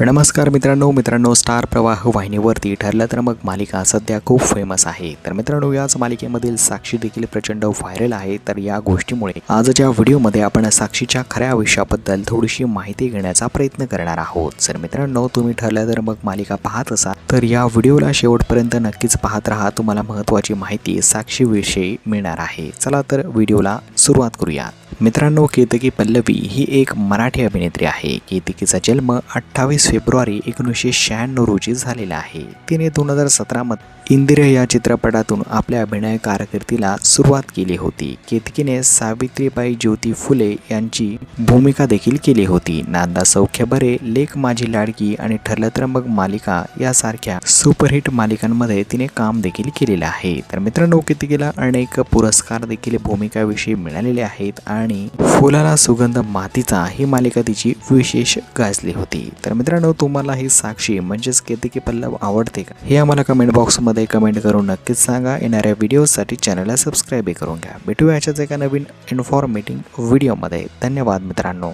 नमस्कार मित्रांनो मित्रांनो स्टार प्रवाह वाहिनीवरती ठरलं तर मग मालिका सध्या खूप फेमस आहे. तर मित्रांनो याच मालिकेमधील साक्षी देखील प्रचंड व्हायरल आहे. तर या गोष्टीमुळे आजच्या व्हिडिओमध्ये आपण साक्षीच्या खऱ्या आयुष्याबद्दल थोडीशी माहिती घेण्याचा प्रयत्न करणार आहोत. जर मित्रांनो तुम्ही ठरलं तर मग मालिका पाहत असाल. तर या व्हिडिओला शेवटपर्यंत नक्कीच पाहत राहा. तुम्हाला महत्त्वाची माहिती साक्षीविषयी मिळणार आहे. चला तर व्हिडिओला सुरुवात करूया. मित्रांनो केतकी पल्लवी ही एक मराठी अभिनेत्री आहे. केतकीचा जन्म अठ्ठावीस फेब्रुवारी एकोणीसशे शहाण्णव रोजी झालेला आहे. तिने दोन हजार सतरामध्ये इंदिरा या चित्रपटातून आपल्या अभिनय कारकिर्दीला सुरुवात केली होती. केतकीने सावित्रीबाई ज्योती फुले यांची भूमिका देखील केली होती. नांदा सौख्य बरे लेख माझी लाडकी आणि ठरलं तर मग मालिका यासारख्या सुपरहिट मालिकांमध्ये तिने काम देखील केलेलं आहे. तर मित्रांनो केतकीला अनेक पुरस्कार देखील भूमिकाविषयी मिळालेले आहेत आणि फुलाला सुगंध मातीचा ही मालिका तिची विशेष गाजली होती. तर मित्रांनो तुम्हाला ही साक्षी म्हणजेच केतकी पल्लव आवडते का? हे आम्हाला कमेंट बॉक्समध्ये कमेंट करून नक्कीच सांगा. येणाऱ्या व्हिडिओसाठी चॅनलला सबस्क्राईब करून घ्या. भेटूया याच्याच एका नवीन इन्फॉर्मेटिव्ह व्हिडिओमध्ये धन्यवाद मित्रांनो.